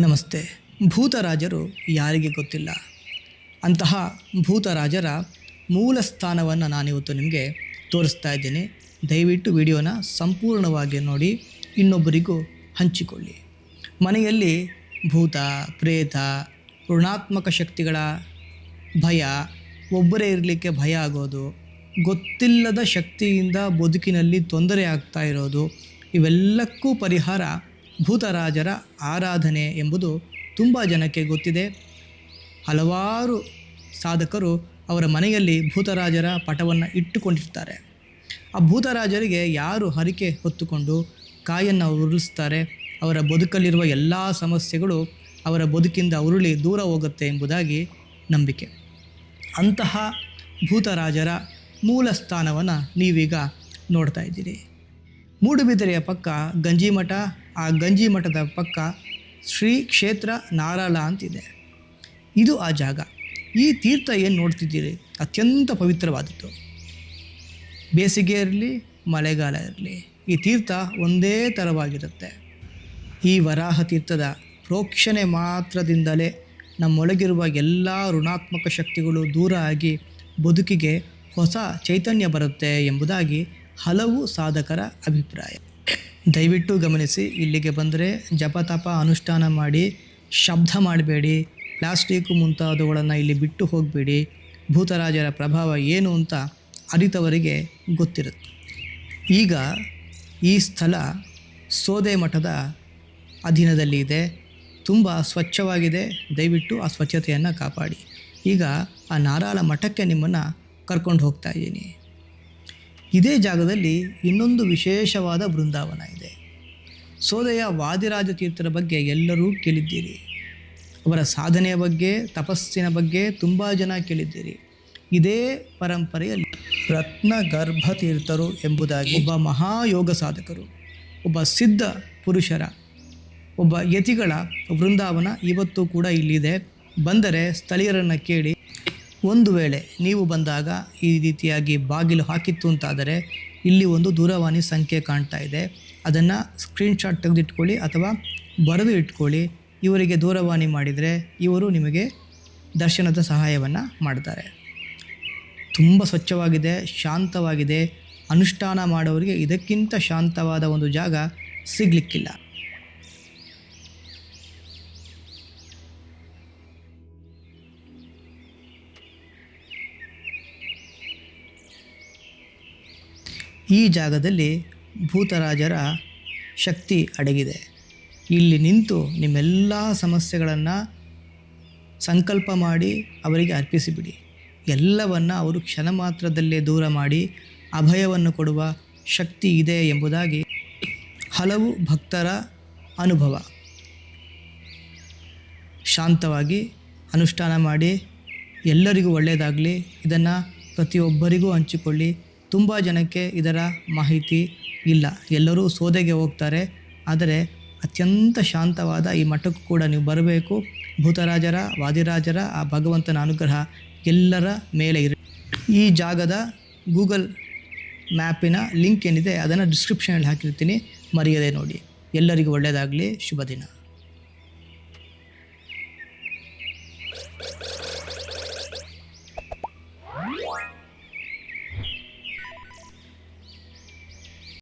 ನಮಸ್ತೆ. ಭೂತರಾಜರು ಯಾರಿಗೆ ಗೊತ್ತಿಲ್ಲ? ಅಂತಹ ಭೂತರಾಜರ ಮೂಲ ಸ್ಥಾನವನ್ನು ನಾನಿವತ್ತು ನಿಮಗೆ ತೋರಿಸ್ತಾ ಇದ್ದೀನಿ. ದಯವಿಟ್ಟು ವಿಡಿಯೋನ ಸಂಪೂರ್ಣವಾಗಿ ನೋಡಿ, ಇನ್ನೊಬ್ಬರಿಗೂ ಹಂಚಿಕೊಳ್ಳಿ. ಮನೆಯಲ್ಲಿ ಭೂತ, ಪ್ರೇತ, ಋಣಾತ್ಮಕ ಶಕ್ತಿಗಳ ಭಯ, ಒಬ್ಬರೇ ಇರಲಿಕ್ಕೆ ಭಯ ಆಗೋದು, ಗೊತ್ತಿಲ್ಲದ ಶಕ್ತಿಯಿಂದ ಬದುಕಿನಲ್ಲಿ ತೊಂದರೆ ಆಗ್ತಾ ಇರೋದು, ಇವೆಲ್ಲಕ್ಕೂ ಪರಿಹಾರ ಭೂತರಾಜರ ಆರಾಧನೆ ಎಂಬುದು ತುಂಬ ಜನಕ್ಕೆ ಗೊತ್ತಿದೆ. ಹಲವಾರು ಸಾಧಕರು ಅವರ ಮನೆಯಲ್ಲಿ ಭೂತರಾಜರ ಪಟವನ್ನು ಇಟ್ಟುಕೊಂಡಿರ್ತಾರೆ. ಆ ಭೂತರಾಜರಿಗೆ ಯಾರು ಹರಿಕೆ ಹೊತ್ತುಕೊಂಡು ಕಾಯನ್ನು ಉರುಳಿಸ್ತಾರೆ, ಅವರ ಬದುಕಲ್ಲಿರುವ ಎಲ್ಲ ಸಮಸ್ಯೆಗಳು ಅವರ ಬದುಕಿಂದ ಉರುಳಿ ದೂರ ಹೋಗುತ್ತೆ ಎಂಬುದಾಗಿ ನಂಬಿಕೆ. ಅಂತಹ ಭೂತರಾಜರ ಮೂಲ ಸ್ಥಾನವನ್ನು ನೀವೀಗ ನೋಡ್ತಾ ಇದ್ದೀರಿ. ಮೂಡುಬಿದಿರೆಯ ಪಕ್ಕ ಗಂಜಿಮಠ ಆ ಗಂಜಿ ಮಠದ ಪಕ್ಕ ಶ್ರೀ ಕ್ಷೇತ್ರ ನಾರಾಳ ಅಂತಿದೆ. ಇದು ಆ ಜಾಗ. ಈ ತೀರ್ಥ ಏನು ನೋಡ್ತಿದ್ದೀರಿ? ಅತ್ಯಂತ ಪವಿತ್ರವಾದದ್ದು. ಬೇಸಿಗೆ ಇರಲಿ, ಮಳೆಗಾಲ ಇರಲಿ, ಈ ತೀರ್ಥ ಒಂದೇ ಥರವಾಗಿರುತ್ತೆ ಈ ವರಾಹ ತೀರ್ಥದ ಪ್ರೋಕ್ಷಣೆ ಮಾತ್ರದಿಂದಲೇ ನಮ್ಮೊಳಗಿರುವ ಎಲ್ಲ ಋಣಾತ್ಮಕ ಶಕ್ತಿಗಳು ದೂರ ಆಗಿ ಬದುಕಿಗೆ ಹೊಸ ಚೈತನ್ಯ ಬರುತ್ತೆ ಎಂಬುದಾಗಿ ಹಲವು ಸಾಧಕರ ಅಭಿಪ್ರಾಯ. ದಯವಿಟ್ಟು ಗಮನಿಸಿ, ಇಲ್ಲಿಗೆ ಬಂದರೆ ಜಪತಪ ಅನುಷ್ಠಾನ ಮಾಡಿ, ಶಬ್ದ ಮಾಡಬೇಡಿ ಪ್ಲಾಸ್ಟಿಕ್ ಮುಂತಾದವುಗಳನ್ನು ಇಲ್ಲಿ ಬಿಟ್ಟು ಹೋಗಬೇಡಿ. ಭೂತರಾಜರ ಪ್ರಭಾವ ಏನು ಅಂತ ಅರಿತವರಿಗೆ ಗೊತ್ತಿರುತ್ತೆ ಈಗ ಈ ಸ್ಥಳ ಸೋದೆ ಮಠದ ಅಧೀನದಲ್ಲಿ ಇದೆ. ತುಂಬ ಸ್ವಚ್ಛವಾಗಿದೆ. ದಯವಿಟ್ಟು ಆ ಸ್ವಚ್ಛತೆಯನ್ನು ಕಾಪಾಡಿ. ಈಗ ಆ ನಾರಾಳ ಮಠಕ್ಕೆ ನಿಮ್ಮನ್ನು ಕರ್ಕೊಂಡು ಹೋಗ್ತಾ ಇದ್ದೀನಿ. ಇದೇ ಜಾಗದಲ್ಲಿ ಇನ್ನೊಂದು ವಿಶೇಷವಾದ ಬೃಂದಾವನ ಇದೆ. ಸೋದೆಯ ವಾದಿರಾಜ ತೀರ್ಥರ ಬಗ್ಗೆ ಎಲ್ಲರೂ ಕೇಳಿದ್ದೀರಿ. ಅವರ ಸಾಧನೆಯ ಬಗ್ಗೆ, ತಪಸ್ಸಿನ ಬಗ್ಗೆ ತುಂಬ ಜನ ಕೇಳಿದ್ದೀರಿ. ಇದೇ ಪರಂಪರೆಯಲ್ಲಿ ರತ್ನ ಗರ್ಭತೀರ್ಥರು ಎಂಬುದಾಗಿ ಒಬ್ಬ ಮಹಾಯೋಗ ಸಾಧಕರು, ಒಬ್ಬ ಸಿದ್ಧ ಪುರುಷರ, ಒಬ್ಬ ಯತಿಗಳ ವೃಂದಾವನ ಇವತ್ತು ಕೂಡ ಇಲ್ಲಿದೆ. ಬಂದರೆ ಸ್ಥಳೀಯರನ್ನು ಕೇಳಿ ಒಂದು ವೇಳೆ ನೀವು ಬಂದಾಗ ಈ ರೀತಿಯಾಗಿ ಬಾಗಿಲು ಹಾಕಿತ್ತು ಅಂತಾದರೆ ಇಲ್ಲಿ ಒಂದು ದೂರವಾಣಿ ಸಂಖ್ಯೆ ಕಾಣ್ತಾ ಇದೆ. ಅದನ್ನು ಸ್ಕ್ರೀನ್ಶಾಟ್ ತೆಗೆದಿಟ್ಕೊಳ್ಳಿ ಅಥವಾ ಬರೆದು ಇಟ್ಕೊಳ್ಳಿ. ಇವರಿಗೆ ದೂರವಾಣಿ ಮಾಡಿದರೆ ಇವರು ನಿಮಗೆ ದರ್ಶನದ ಸಹಾಯವನ್ನು ಮಾಡ್ತಾರೆ. ತುಂಬ ಸ್ವಚ್ಛವಾಗಿದೆ, ಶಾಂತವಾಗಿದೆ. ಅನುಷ್ಠಾನ ಮಾಡೋರಿಗೆ ಇದಕ್ಕಿಂತ ಶಾಂತವಾದ ಒಂದು ಜಾಗ ಸಿಗಲಿಕ್ಕಿಲ್ಲ. ಈ ಜಾಗದಲ್ಲಿ ಭೂತರಾಜರ ಶಕ್ತಿ ಅಡಗಿದೆ. ಇಲ್ಲಿ ನಿಂತು ನಿಮ್ಮೆಲ್ಲ ಸಮಸ್ಯೆಗಳನ್ನು ಸಂಕಲ್ಪ ಮಾಡಿ ಅವರಿಗೆ ಅರ್ಪಿಸಿಬಿಡಿ. ಎಲ್ಲವನ್ನು ಅವರು ಕ್ಷಣ ಮಾತ್ರದಲ್ಲೇ ದೂರ ಮಾಡಿ ಅಭಯವನ್ನು ಕೊಡುವ ಶಕ್ತಿ ಇದೆ ಎಂಬುದಾಗಿ ಹಲವು ಭಕ್ತರ ಅನುಭವ. ಶಾಂತವಾಗಿ ಅನುಷ್ಠಾನ ಮಾಡಿ ಎಲ್ಲರಿಗೂ ಒಳ್ಳೆಯದಾಗಲಿ ಇದನ್ನು ಪ್ರತಿಯೊಬ್ಬರಿಗೂ ಹಂಚಿಕೊಳ್ಳಿ. ತುಂಬ ಜನಕ್ಕೆ ಇದರ ಮಾಹಿತಿ ಇಲ್ಲ. ಎಲ್ಲರೂ ಸೋದೆಗೆ ಹೋಗ್ತಾರೆ. ಆದರೆ ಅತ್ಯಂತ ಶಾಂತವಾದ ಈ ಮಠಕ್ಕೂ ಕೂಡ ನೀವು ಬರಬೇಕು. ಭೂತರಾಜರ, ವಾದಿರಾಜರ, ಆ ಭಗವಂತನ ಅನುಗ್ರಹ ಎಲ್ಲರ ಮೇಲೆ ಇರ. ಈ ಜಾಗದ ಗೂಗಲ್ ಮ್ಯಾಪಿನ ಲಿಂಕ್ ಏನಿದೆ ಅದನ್ನು ಡಿಸ್ಕ್ರಿಪ್ಷನಲ್ಲಿ ಹಾಕಿರ್ತೀನಿ. ಮರೆಯದೆ ನೋಡಿ. ಎಲ್ಲರಿಗೂ ಒಳ್ಳೆಯದಾಗಲಿ. ಶುಭ ದಿನ